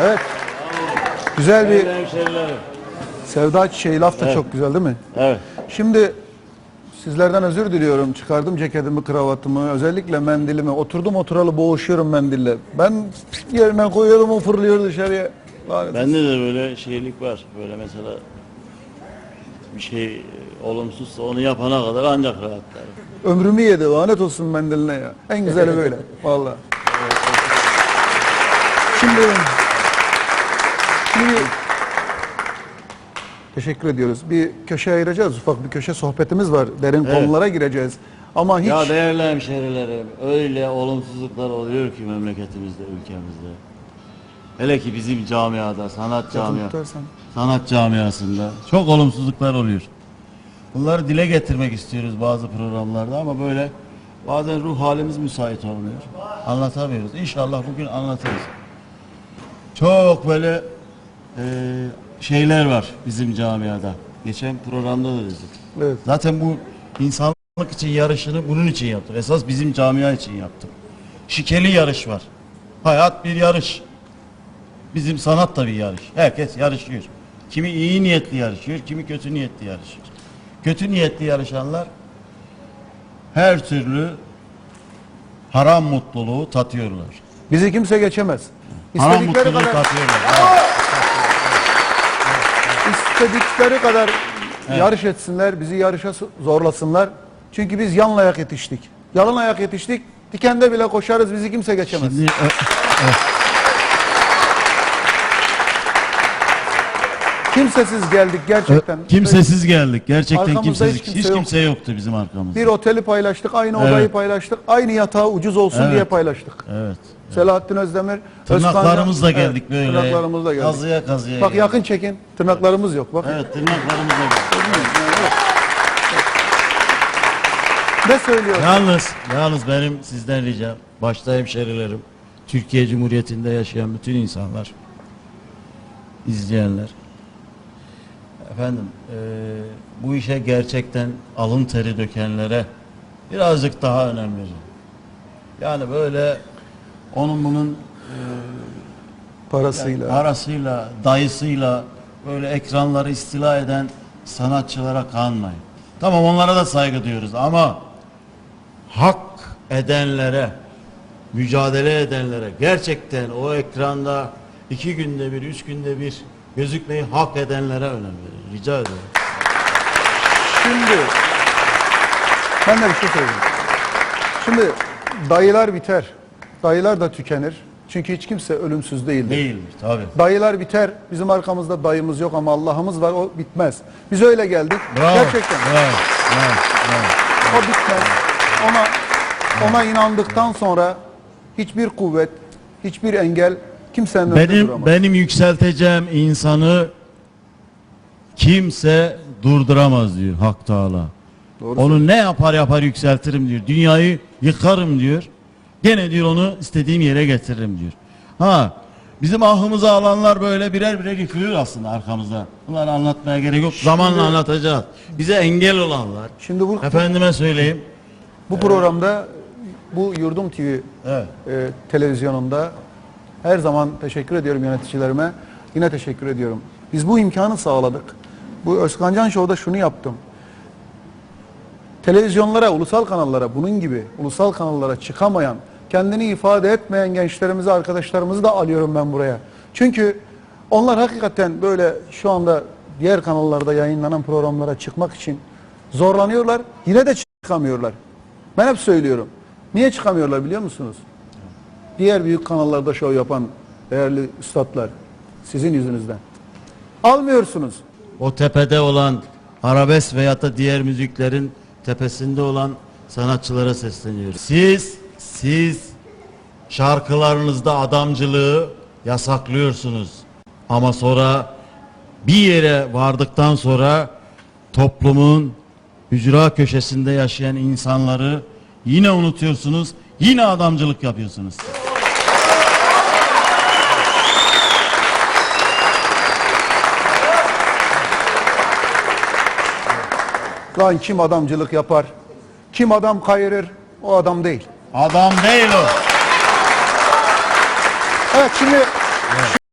Evet. Güzel bir sevda çiçeği laf da Evet. çok güzel değil mi? Evet. Şimdi sizlerden özür diliyorum. Çıkardım ceketimi, kravatımı, özellikle mendilimi. Oturdum oturalı boğuşuyorum mendille. Ben yerine koyuyorum o fırlıyor dışarıya. Lanet. Bende de böyle şeylik var. Böyle mesela bir şey e, olumsuzsa onu yapana kadar ancak rahatlarım. Ömrümü yedi lanet olsun mendiline ya. En güzeli böyle. Vallahi. Şimdi şimdi teşekkür ediyoruz. Bir köşe ayıracağız. Ufak bir köşe sohbetimiz var. Derin Evet. konulara gireceğiz. Ama hiç Ya değerli hemşerilerim öyle olumsuzluklar oluyor ki memleketimizde, ülkemizde. Hele ki bizim camiada, sanat camia, sanat camiasında çok olumsuzluklar oluyor. Bunları dile getirmek istiyoruz bazı programlarda ama böyle bazen ruh halimiz müsait olmuyor. Anlatamıyoruz. İnşallah bugün anlatırız. Çok böyle e, şeyler var bizim camiada. Geçen programda da dedik. Evet. Zaten bu insanlık için yarışını bunun için yaptık. Esas bizim camia için yaptık. Şikeli yarış var. Hayat bir yarış. Bizim sanat da bir yarış. Herkes yarışıyor. Kimi iyi niyetli yarışıyor, kimi kötü niyetli yarışıyor. Kötü niyetli yarışanlar her türlü haram mutluluğu tatıyorlar. Bizi kimse geçemez. Haram İstedikleri mutluluğu kadar, tatıyorlar. Evet. İstedikleri kadar yarış etsinler, bizi yarışa zorlasınlar. Çünkü biz yan ayak yetiştik. Yalın ayak yetiştik. Dikende bile koşarız, bizi kimse geçemez. Şimdi, e, Kimsesiz geldik gerçekten. kimsesiz geldik. Gerçekten Arkamızda kimsesiz. hiç Hiç kimse kimse, yok. yoktu bizim arkamızda. Bir oteli paylaştık, aynı Evet. odayı paylaştık, aynı yatağı ucuz olsun Evet. diye paylaştık. Evet. Selahattin Özdemir, Tırnaklarımızla Özkan- geldik Evet, böyle. Tırnaklarımızla geldik. Kazıya kazıya Bak geldik. yakın çekin. Tırnaklarımız yok. Bak. Evet tırnaklarımızla geldik. Ne söylüyor? Yalnız, yalnız benim sizden ricam, başta hemşerilerim, Türkiye Cumhuriyeti'nde yaşayan bütün insanlar, izleyenler, efendim eee, bu işe gerçekten alın teri dökenlere birazcık daha önem verin. Yani böyle onun bunun eee, Parasıyla. parasıyla, dayısıyla böyle ekranları istila eden sanatçılara kanmayın. Tamam onlara da saygı duyuyoruz ama hak edenlere, mücadele edenlere gerçekten o ekranda iki günde bir, üç günde bir gözükmeyi hak edenlere önem verin. Rica ederim. Şimdi ben de bir şey söyleyeyim. Şimdi dayılar biter. Dayılar da tükenir. Çünkü hiç kimse ölümsüz değildir. Değildir tabi. Dayılar biter. Bizim arkamızda dayımız yok ama Allah'ımız var. O bitmez. Biz öyle geldik. Bravo. Gerçekten. Bravo. Bravo. Bravo. O bitmez. Ona ona inandıktan sonra hiçbir kuvvet, hiçbir engel kimsenin önünde Benim duramaz. benim yükselteceğim insanı kimse durduramaz diyor Hak Teala. Doğru onu ne yapar yapar yükseltirim diyor. Dünyayı yıkarım diyor. Gene diyor onu istediğim yere getiririm diyor. Ha bizim ahımızı alanlar böyle birer birer yıkılıyor aslında arkamızda. Bunları anlatmaya gerek yok. Zamanla anlatacağız. Bize engel olanlar. Şimdi bu Efendime söyleyeyim. bu programda bu Yurdum TV Evet. e, televizyonunda her zaman teşekkür ediyorum yöneticilerime. Yine teşekkür ediyorum. Biz bu imkanı sağladık. Bu Özkan Can Show'da şunu yaptım. Televizyonlara, ulusal kanallara bunun gibi ulusal kanallara çıkamayan, kendini ifade etmeyen gençlerimizi, arkadaşlarımızı da alıyorum ben buraya. Çünkü onlar hakikaten böyle şu anda diğer kanallarda yayınlanan programlara çıkmak için zorlanıyorlar. Yine de çıkamıyorlar. Ben hep söylüyorum. Niye çıkamıyorlar biliyor musunuz? Diğer büyük kanallarda şov yapan değerli üstadlar sizin yüzünüzden. Almıyorsunuz. O tepede olan arabesk veya da diğer müziklerin tepesinde olan sanatçılara sesleniyoruz. Siz, siz şarkılarınızda adamcılığı yasaklıyorsunuz. Ama sonra bir yere vardıktan sonra toplumun hücra köşesinde yaşayan insanları yine unutuyorsunuz. Yine adamcılık yapıyorsunuz. Lan kim adamcılık yapar? Kim adam kayırır? O adam değil. Adam değil o. Evet şimdi